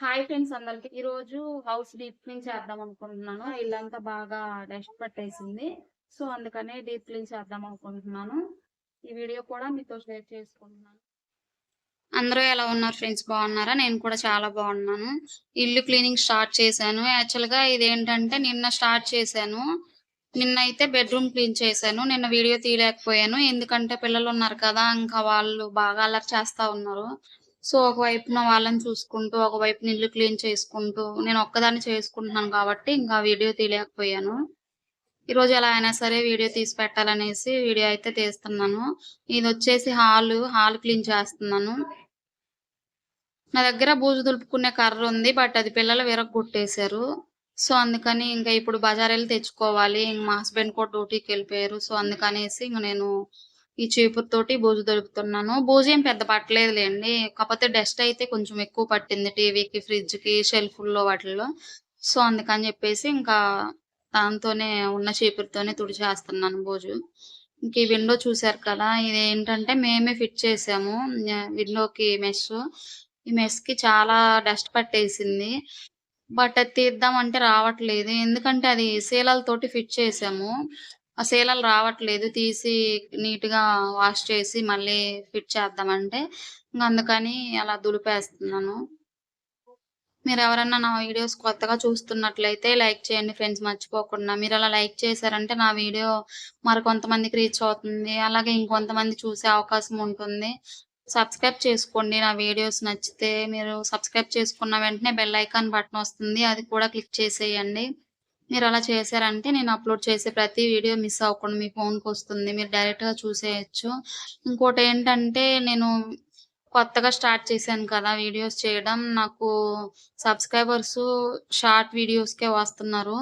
Hi friends అందరికి. ఈ రోజు హౌస్ డీప్ క్లీన్ చేద్దాం అనుకుంటున్నాను. ఇల్లంతా బాగా డస్ట్ పట్టేసింది. సో అందుకనే డీప్ క్లీన్ చేద్దాం అనుకుంటున్నాను. ఈ వీడియో కూడా మీతో షేర్ చేసుకుంటున్నాను. అందరూ ఎలా ఉన్నారు ఫ్రెండ్స్? బాగున్నారా? నేను కూడా చాలా బాగున్నాను. ఇల్లు క్లీనింగ్ స్టార్ట్ చేశాను. యాక్చువల్గా ఇదేంటంటే నిన్న స్టార్ట్ చేశాను. నిన్న అయితే బెడ్రూమ్ క్లీన్ చేశాను. నిన్న వీడియో తీయలేకపోయాను. ఎందుకంటే పిల్లలు ఉన్నారు కదా ఇంకా వాళ్ళు బాగా అలర్ట్ చేస్తా ఉన్నారు. సో ఒకవైపున వాళ్ళని చూసుకుంటూ ఒకవైపు ఇల్లు క్లీన్ చేసుకుంటూ నేను ఒక్కదాన్ని చేసుకుంటున్నాను కాబట్టి ఇంకా వీడియో తీయలేకపోయాను. ఈ రోజు ఎలా అయినా సరే వీడియో తీసి పెట్టాలనేసి వీడియో అయితే తీస్తున్నాను. ఇది వచ్చేసి హాల్ హాల్ క్లీన్ చేస్తున్నాను. నా దగ్గర బూజు దులుపుకునే కర్ర ఉంది బట్ అది పిల్లలు విరగొట్టేశారు సో అందుకని ఇంకా ఇప్పుడు బజార్ వెళ్ళి తెచ్చుకోవాలి. ఇంక మా హస్బెండ్ కూడా డ్యూటీకి వెళ్ళిపోయారు. సో అందుకనేసి ఇంక నేను ఈ చీపురు తోటి బూజు దొరుకుతున్నాను. బూజు ఏం పెద్ద పట్టలేదులేండి. కాకపోతే డస్ట్ అయితే కొంచెం ఎక్కువ పట్టింది టీవీకి ఫ్రిడ్జ్కి షెల్ఫ్ల్లో వాటిల్లో. సో అందుకని చెప్పేసి ఇంకా దాంతోనే ఉన్న చీపురుతోనే తుడిచేస్తున్నాను బూజు. ఇంక ఈ విండో చూసారు కదా ఇది ఏంటంటే మేమే ఫిట్ చేసాము విండోకి మెస్ ఈ మెస్కి చాలా డస్ట్ పట్టేసింది. బట్ అది తీద్దామంటే రావట్లేదు. ఎందుకంటే అది శీలాలతోటి ఫిట్ చేసాము. ఆ శీలాలు రావట్లేదు. తీసి నీట్గా వాష్ చేసి మళ్ళీ ఫిట్ చేద్దామంటే ఇంక అందుకని అలా దులిపేస్తున్నాను. మీరు ఎవరన్నా నా వీడియోస్ కొత్తగా చూస్తున్నట్లయితే లైక్ చేయండి ఫ్రెండ్స్ మర్చిపోకుండా. మీరు అలా లైక్ చేశారంటే నా వీడియో మరి కొంతమందికి రీచ్ అవుతుంది. అలాగే ఇంకొంతమంది చూసే అవకాశం ఉంటుంది. సబ్స్క్రైబ్ చేసుకోండి నా వీడియోస్ నచ్చితే. మీరు సబ్స్క్రైబ్ చేసుకున్న వెంటనే బెల్ ఐకాన్ బటన్ వస్తుంది. అది కూడా క్లిక్ చేసేయండి. మీరు అలా చేశారంటే నేను అప్లోడ్ చేసే ప్రతి వీడియో మిస్ అవ్వకుండా మీ ఫోన్కి వస్తుంది. మీరు డైరెక్ట్గా చూసేయచ్చు. ఇంకోటి ఏంటంటే నేను కొత్తగా స్టార్ట్ చేశాను కదా వీడియోస్ చేయడం. నాకు సబ్స్క్రైబర్స్ షార్ట్ వీడియోస్కే వస్తున్నారు.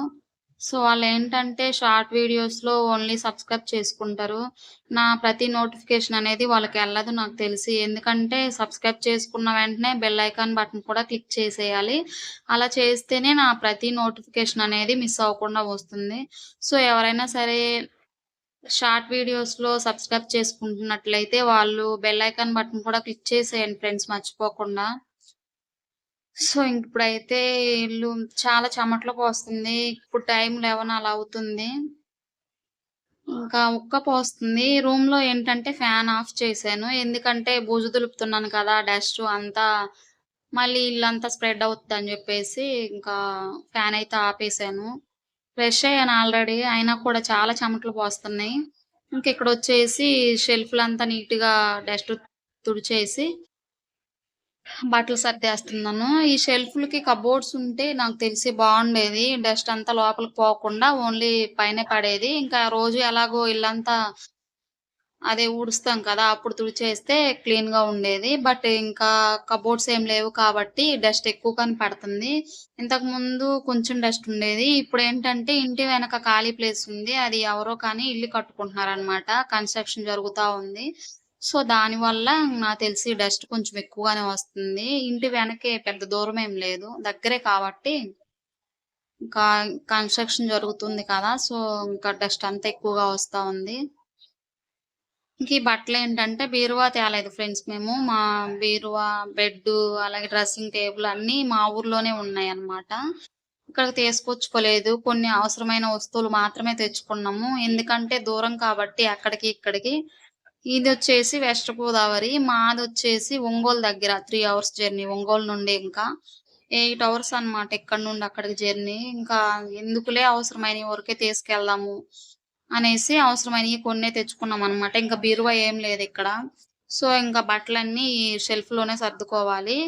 సో వాళ్ళు ఏంటంటే షార్ట్ వీడియోస్లో ఓన్లీ సబ్స్క్రైబ్ చేసుకుంటారు. నా ప్రతి నోటిఫికేషన్ అనేది వాళ్ళకి వెళ్ళదు నాకు తెలిసి. ఎందుకంటే సబ్స్క్రైబ్ చేసుకున్న వెంటనే బెల్ ఐకాన్ బటన్ కూడా క్లిక్ చేసేయాలి. అలా చేస్తేనే నా ప్రతి నోటిఫికేషన్ అనేది మిస్ అవ్వకుండా వస్తుంది. సో ఎవరైనా సరే షార్ట్ వీడియోస్లో సబ్స్క్రైబ్ చేసుకుంటున్నట్లయితే వాళ్ళు బెల్ ఐకాన్ బటన్ కూడా క్లిక్ చేసేయండి ఫ్రెండ్స్ మర్చిపోకుండా. సో ఇప్పుడైతే ఇల్లు చాలా చెమటలకు పోస్తుంది ఇప్పుడు టైం లెవెన్ అలా అవుతుంది. ఇంకా ఉక్క పోస్తుంది. రూమ్లో ఏంటంటే ఫ్యాన్ ఆఫ్ చేశాను. ఎందుకంటే బూజు దులుపుతున్నాను కదా డస్ట్ అంతా మళ్ళీ ఇల్లంతా స్ప్రెడ్ అవుతుంది అని చెప్పేసి ఇంకా ఫ్యాన్ అయితే ఆపేసాను ఫ్రెష్ అయ్యాను ఆల్రెడీ. అయినా కూడా చాలా చెమటలు పోస్తున్నాయి. ఇంక ఇక్కడ వచ్చేసి షెల్ఫ్లంతా నీట్గా డస్ట్ తుడిచేసి బట్టలు సర్దేస్తున్నాను. ఈ షెల్ఫ్లకి కబోర్డ్స్ ఉంటే నాకు తెలిసి బాగుండేది. డస్ట్ అంతా లోపలికి పోకుండా ఓన్లీ పైన పడేది. ఇంకా రోజు ఎలాగో ఇల్లంతా అదే ఊడుస్తాం కదా అప్పుడు తుడిచేస్తే క్లీన్గా ఉండేది. బట్ ఇంకా కబోర్డ్స్ ఏం లేవు కాబట్టి డస్ట్ ఎక్కువగానే పడుతుంది. ఇంతకు ముందు కొంచెం డస్ట్ ఉండేది. ఇప్పుడు ఏంటంటే ఇంటి వెనక ఖాళీ ప్లేస్ ఉంది. అది ఎవరో కానీ ఇల్లు కట్టుకుంటున్నారు అనమాట కన్స్ట్రక్షన్ జరుగుతా ఉంది. సో దాని వల్ల నాకు తెలిసి డస్ట్ కొంచెం ఎక్కువగానే వస్తుంది. ఇంటి వెనకే పెద్ద దూరం ఏం లేదు. దగ్గరే కాబట్టి ఇంకా కన్స్ట్రక్షన్ జరుగుతుంది కదా సో ఇంకా డస్ట్ అంతా ఎక్కువగా వస్తా ఉంది. ఇంక ఈ బట్టలు ఏంటంటే బీరువా తేలేదు ఫ్రెండ్స్ మేము. మా బీరువా బెడ్ అలాగే డ్రెస్సింగ్ టేబుల్ అన్ని మా ఊర్లోనే ఉన్నాయి అన్నమాట ఇక్కడ తీసుకొచ్చుకోలేదు. కొన్ని అవసరమైన వస్తువులు మాత్రమే తెచ్చుకున్నాము. ఎందుకంటే దూరం కాబట్టి అక్కడికి ఇక్కడికి ఇది వచ్చేసి వెస్ట్ గోదావరి మాది వచ్చేసి ఒంగోలు దగ్గర త్రీ అవర్స్ జర్నీ ఒంగోలు నుండి ఇంకా. ఎయిట్ అవర్స్ అనమాట ఇక్కడ నుండి అక్కడికి జర్నీ ఇంకా ఎందుకులే అవసరమైన ఊరికే తీసుకెళ్దాము అనేసి అవసరమైనవి కొన్నే తెచ్చుకున్నాం అనమాట ఇంకా బీరువా ఏం లేదు ఇక్కడ. సో ఇంకా బట్టలన్నీ షెల్ఫ్లోనే సర్దుకోవాలి.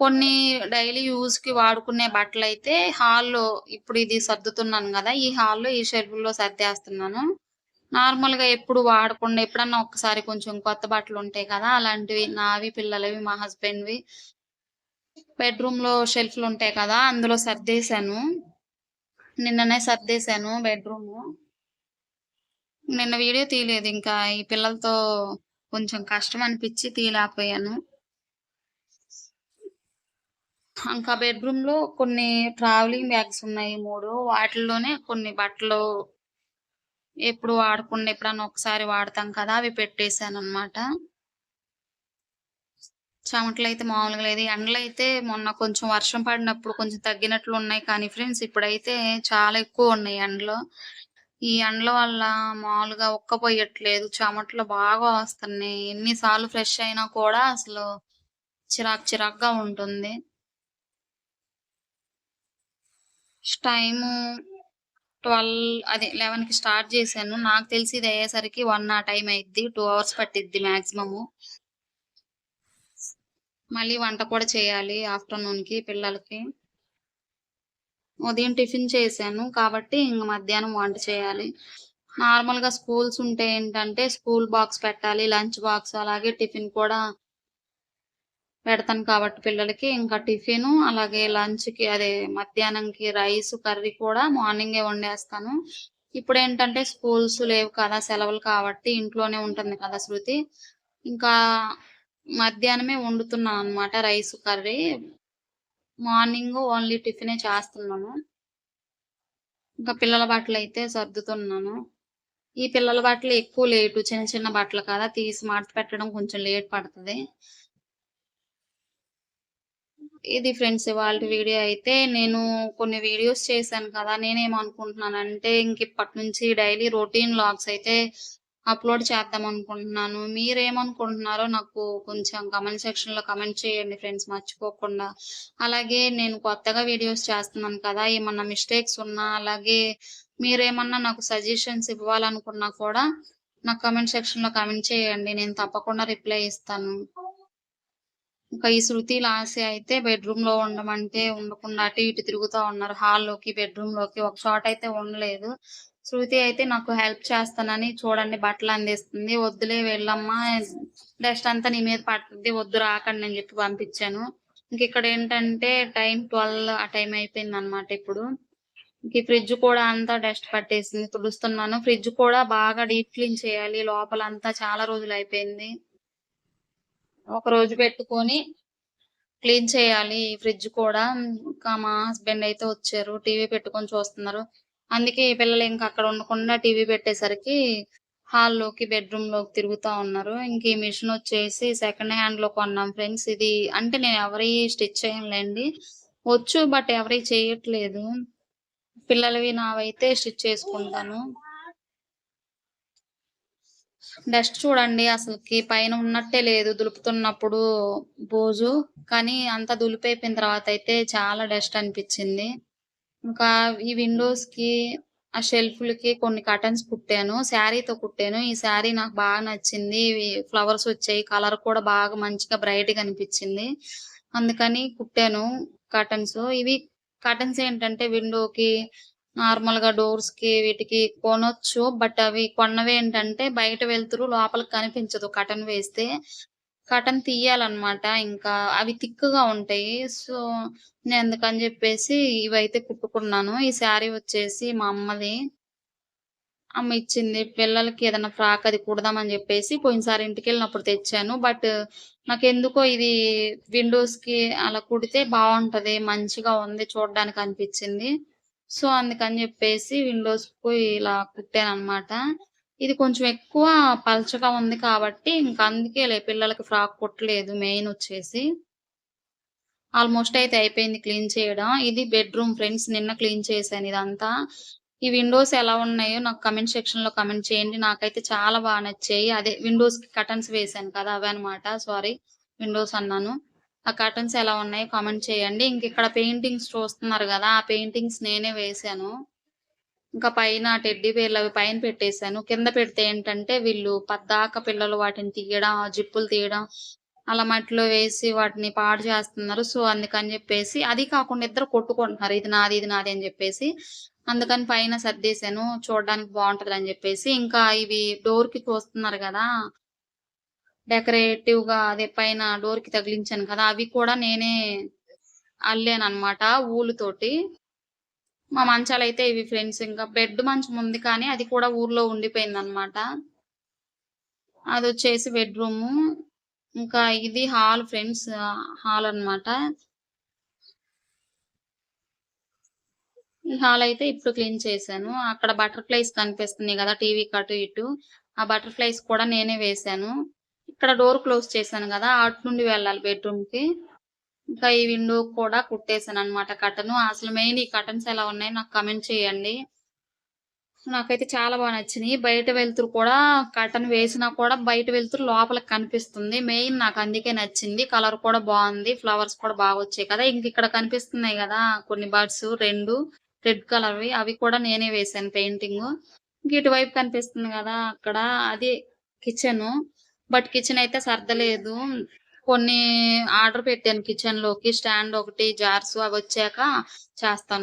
కొన్ని డైలీ యూజ్కి వాడుకునే బట్టలు అయితే హాల్లో ఇప్పుడు ఇది సర్దుతున్నాను కదా ఈ హాల్లో ఈ షెల్ఫ్లో సర్దేస్తున్నాను. నార్మల్గా ఎప్పుడు వాడకుండా ఎప్పుడన్నా ఒక్కసారి కొంచెం కొత్త బట్టలు ఉంటాయి కదా అలాంటివి నావి పిల్లలవి మా హస్బెండ్ వి బెడ్రూమ్లో షెల్ఫ్లు ఉంటాయి కదా అందులో సర్దేశాను. నిన్ననే సర్దేశాను బెడ్రూమ్. నిన్న వీడియో తీయలేదు ఇంకా ఈ పిల్లలతో కొంచెం కష్టం అనిపించి తీయలేకపోయాను. ఇంకా బెడ్రూమ్లో కొన్ని ట్రావెలింగ్ బ్యాగ్స్ ఉన్నాయి మూడు వాటిల్లోనే కొన్ని బట్టలు ఎప్పుడు వాడకుండా ఎప్పుడన్నా ఒకసారి వాడతాం కదా అవి పెట్టేశాను అనమాట చెమటలు అయితే మామూలుగా లేదు. ఎండలు అయితే మొన్న కొంచెం వర్షం పడినప్పుడు కొంచెం తగ్గినట్లు ఉన్నాయి కానీ ఫ్రెండ్స్ ఇప్పుడైతే చాలా ఎక్కువ ఉన్నాయి ఎండలు. ఈ ఎండల వల్ల మామూలుగా ఒక్కపోయట్లేదు చెమటలు బాగా వస్తున్నాయి. ఎన్నిసార్లు ఫ్రెష్ అయినా కూడా అసలు చిరాకు చిరాకుగా ఉంటుంది. టైము ట్వెల్వ్ అదే లెవెన్కి స్టార్ట్ చేశాను. నాకు తెలిసి ఇది అయ్యేసరికి వన్ ఆ టైం అయిద్ది. టూ అవర్స్ పట్టిద్ది మాక్సిమము. మళ్ళీ వంట కూడా చేయాలి ఆఫ్టర్నూన్కి పిల్లలకి. ఉదయం టిఫిన్ చేశాను కాబట్టి ఇంక మధ్యాహ్నం వంట చేయాలి. నార్మల్గా స్కూల్స్ ఉంటే ఏంటంటే స్కూల్ బాక్స్ పెట్టాలి లంచ్ బాక్స్ అలాగే టిఫిన్ కూడా పెడతాను కాబట్టి పిల్లలకి. ఇంకా టిఫిన్ అలాగే లంచ్కి అదే మధ్యాహ్నంకి రైస్ కర్రీ కూడా మార్నింగే వండేస్తాను. ఇప్పుడు ఏంటంటే స్కూల్స్ లేవు కదా సెలవులు కాబట్టి ఇంట్లోనే ఉంటుంది కదా శృతి. ఇంకా మధ్యాహ్నమే వండుతున్నాను అన్నమాట రైస్ కర్రీ. మార్నింగ్ ఓన్లీ టిఫినే చేస్తున్నాను. ఇంకా పిల్లల బట్టలు అయితే సర్దుతున్నాను. ఈ పిల్లల బట్టలు ఎక్కువ లేటు చిన్న చిన్న బట్టలు కదా తీసి మార్చి పెట్టడం కొంచెం లేట్ పడుతుంది. ఇది ఫ్రెండ్స్ ఇవాళ వీడియో అయితే నేను కొన్ని వీడియోస్ చేశాను కదా నేనేమనుకుంటున్నానంటే ఇంక ఇప్పటి నుంచి డైలీ రొటీన్ లాగ్స్ అయితే అప్లోడ్ చేద్దాం అనుకుంటున్నాను. మీరేమనుకుంటున్నారో నాకు కొంచెం కమెంట్ సెక్షన్లో కమెంట్ చేయండి ఫ్రెండ్స్ మర్చిపోకుండా. అలాగే నేను కొత్తగా వీడియోస్ చేస్తున్నాను కదా ఏమన్నా మిస్టేక్స్ ఉన్నా అలాగే మీరేమన్నా నాకు సజెషన్స్ ఇవ్వాలనుకున్నా కూడా నాకు కమెంట్ సెక్షన్లో కమెంట్ చేయండి నేను తప్పకుండా రిప్లై ఇస్తాను. ఇంకా ఈ శృతి లాసి అయితే బెడ్రూమ్లో ఉండమంటే ఉండకుండా అటు ఇటు తిరుగుతా ఉన్నారు. హాల్లోకి బెడ్రూమ్లోకి ఒక చోట అయితే ఉండలేదు. శృతి అయితే నాకు హెల్ప్ చేస్తానని చూడండి బట్టలు అందిస్తుంది. వద్దులే వెళ్ళమ్మా డస్ట్ అంతా నీ మీద పడుతుంది వద్దు రాకండి అని చెప్పి పంపించాను. ఇంక ఇక్కడ ఏంటంటే టైం ట్వెల్వ్ ఆ టైం అయిపోయింది అనమాట ఇప్పుడు. ఇంక ఫ్రిడ్జ్ కూడా అంతా డస్ట్ పట్టేసింది తుడుస్తున్నాను. ఫ్రిడ్జ్ కూడా బాగా డీప్ క్లీన్ చేయాలి. లోపల అంతా చాలా రోజులు అయిపోయింది. ఒక రోజు పెట్టుకొని క్లీన్ చేయాలి. ఈ ఫ్రిడ్జ్ కూడా. ఇంకా మా హస్బెండ్ అయితే వచ్చారు. టీవీ పెట్టుకొని చూస్తున్నారు. అందుకే ఈ పిల్లలు ఇంకా అక్కడ ఉండకుండా టీవీ పెట్టేసరికి హాల్లోకి బెడ్రూమ్లోకి తిరుగుతా ఉన్నారు. ఇంక ఈ మిషన్ వచ్చేసి సెకండ్ హ్యాండ్లో కొన్నాం ఫ్రెండ్స్. ఇది అంటే నేను ఎవరి స్టిచ్ చేయంలేండి వచ్చు బట్ ఎవరి చేయట్లేదు. పిల్లలవి నావైతే స్టిచ్ చేసుకుంటాను. డస్ట్ చూడండి అసలుకి పైన ఉన్నట్టే లేదు దులుపుతున్నప్పుడు బోజు. కానీ అంత దులిపైపోయిన తర్వాత అయితే చాలా డస్ట్ అనిపించింది. ఇంకా ఈ విండోస్కి ఆ షెల్ఫ్లకి కొన్ని కటన్స్ కుట్టాను. శారీతో కుట్టాను. ఈ శారీ నాకు బాగా నచ్చింది. ఫ్లవర్స్ వచ్చాయి. కలర్ కూడా బాగా మంచిగా బ్రైట్గా అనిపించింది. అందుకని కుట్టాను కటన్స్ ఇవి కటన్స్ ఏంటంటే విండోకి నార్మల్గా డోర్స్కి వీటికి కొనొచ్చు. బట్ అవి కొన్నవి ఏంటంటే బయట వెళ్తురు లోపలికి కనిపించదు. కటన్ వేస్తే కటన్ తీయాలన్నమాట. ఇంకా అవి తిక్కుగా ఉంటాయి. సో నేను అందుకని చెప్పేసి ఇవైతే కుట్టుకున్నాను. ఈ శారీ వచ్చేసి మా అమ్మది. అమ్మ ఇచ్చింది. పిల్లలకి ఏదైనా ఫ్రాక్ అది కుడదామని చెప్పేసి పోయినసారి ఇంటికి వెళ్ళినప్పుడు తెచ్చాను. బట్ నాకు ఎందుకో ఇది విండోస్కి అలా కుడితే బాగుంటది. మంచిగా ఉంది చూడడానికి అనిపించింది. సో అందుకని చెప్పేసి విండోస్కు ఇలా కుట్టాను అనమాట ఇది కొంచెం ఎక్కువ పలచగా ఉంది కాబట్టి ఇంకా అందుకే లే పిల్లలకి ఫ్రాక్ కుట్టలేదు మెయిన్ వచ్చేసి. ఆల్మోస్ట్ అయితే అయిపోయింది క్లీన్ చేయడం. ఇది బెడ్రూమ్ ఫ్రెండ్స్ నిన్న క్లీన్ చేశాను ఇదంతా. ఈ విండోస్ ఎలా ఉన్నాయో నాకు కమెంట్ సెక్షన్లో కమెంట్ చేయండి. నాకైతే చాలా బాగా నచ్చాయి. అదే విండోస్కి కటన్స్ వేసాను కదా అవే అనమాట సారీ విండోస్ అన్నాను. ఆ కర్టన్స్ ఎలా ఉన్నాయి కామెంట్ చేయండి. ఇంక ఇక్కడ పెయింటింగ్స్ చూస్తున్నారు కదా ఆ పెయింటింగ్స్ నేనే వేసాను ఇంకా పైన టెడ్డీ బేర్లు అవి పైన పెట్టేశాను. కింద పెడితే ఏంటంటే వీళ్ళు పద్దాక పిల్లలు వాటిని తీయడం జిప్పులు తీయడం అలా మట్టిలో వేసి వాటిని పాడు చేస్తున్నారు. సో అందుకని చెప్పేసి అది కాకుండా ఇద్దరు కొట్టుకుంటున్నారు. ఇది నాది ఇది నాది అని చెప్పేసి అందుకని పైన సర్దేశాను. చూడడానికి బాగుంటది అని చెప్పేసి. ఇంకా ఇవి డోర్కి చూస్తున్నారు కదా డెకరేటివ్గా అదే పైన డోర్కి తగిలించాను కదా అవి కూడా నేనే అల్లాను అనమాట ఊలు తోటి మా మంచాలు అయితే ఇవి ఫ్రెండ్స్ ఇంకా బెడ్ మంచం ఉంది కానీ అది కూడా ఊర్లో ఉండిపోయింది అనమాట అది వచ్చేసి బెడ్రూమ్. ఇంకా ఇది హాల్ ఫ్రెండ్స్ హాల్ అన్నమాట. ఈ హాల్ అయితే ఇప్పుడు క్లీన్ చేశాను. అక్కడ బటర్ఫ్లైస్ కనిపిస్తున్నాయి కదా టీవీ కటు ఇటు. ఆ బటర్ఫ్లైస్ కూడా నేనే వేశాను. ఇక్కడ డోర్ క్లోజ్ చేశాను కదా అటు నుండి వెళ్ళాలి బెడ్రూమ్కి. ఇంకా ఈ విండో కూడా కుట్టేశాను అనమాట కటను అసలు మెయిన్ ఈ కటన్స్ ఎలా ఉన్నాయి నాకు కమెంట్ చేయండి. నాకైతే చాలా బాగా నచ్చినాయి. బయట వెళ్తురు కూడా కటన్ వేసినా కూడా బయట వెళ్తురు లోపలికి కనిపిస్తుంది. మెయిన్ నాకు అందుకే నచ్చింది. కలర్ కూడా బాగుంది. ఫ్లవర్స్ కూడా బాగా వచ్చాయి కదా. ఇంక ఇక్కడ కనిపిస్తున్నాయి కదా కొన్ని బర్డ్స్ రెండు రెడ్ కలర్వి అవి కూడా నేనే వేసాను పెయింటింగ్ ఇటువైపు కనిపిస్తుంది కదా అక్కడ. అది కిచెన్ బట్ కిచెన్ అయితే సర్దలేదు. కొన్ని ఆర్డర్ పెట్టాను కిచెన్లోకి. స్టాండ్ ఒకటి జార్స్ అవి వచ్చాక చేస్తాను.